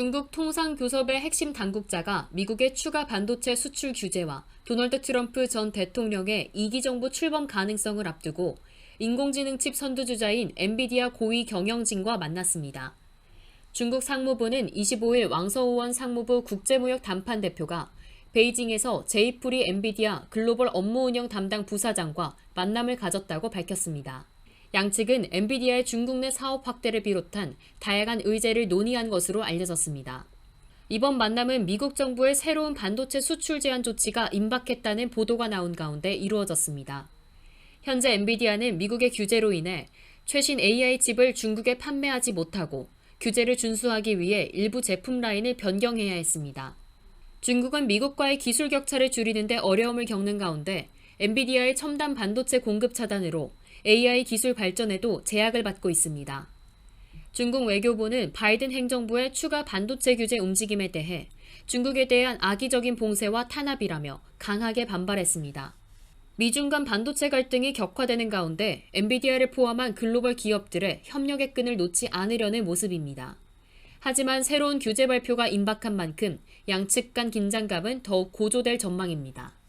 중국 통상교섭의 핵심 당국자가 미국의 추가 반도체 수출 규제와 도널드 트럼프 전 대통령의 이기 정부 출범 가능성을 앞두고 인공지능 칩 선두주자인 엔비디아 고위 경영진과 만났습니다. 중국 상무부는 25일 왕서우원 상무부 국제무역 담판 대표가 베이징에서 제이프리 엔비디아 글로벌 업무 운영 담당 부사장과 만남을 가졌다고 밝혔습니다. 양측은 엔비디아의 중국 내 사업 확대를 비롯한 다양한 의제를 논의한 것으로 알려졌습니다. 이번 만남은 미국 정부의 새로운 반도체 수출 제한 조치가 임박했다는 보도가 나온 가운데 이루어졌습니다. 현재 엔비디아는 미국의 규제로 인해 최신 AI 칩을 중국에 판매하지 못하고 규제를 준수하기 위해 일부 제품 라인을 변경해야 했습니다. 중국은 미국과의 기술 격차를 줄이는데 어려움을 겪는 가운데 엔비디아의 첨단 반도체 공급 차단으로 AI 기술 발전에도 제약을 받고 있습니다. 중국 외교부는 바이든 행정부의 추가 반도체 규제 움직임에 대해 중국에 대한 악의적인 봉쇄와 탄압이라며 강하게 반발했습니다. 미중 간 반도체 갈등이 격화되는 가운데 엔비디아를 포함한 글로벌 기업들의 협력의 끈을 놓지 않으려는 모습입니다. 하지만 새로운 규제 발표가 임박한 만큼 양측 간 긴장감은 더욱 고조될 전망입니다.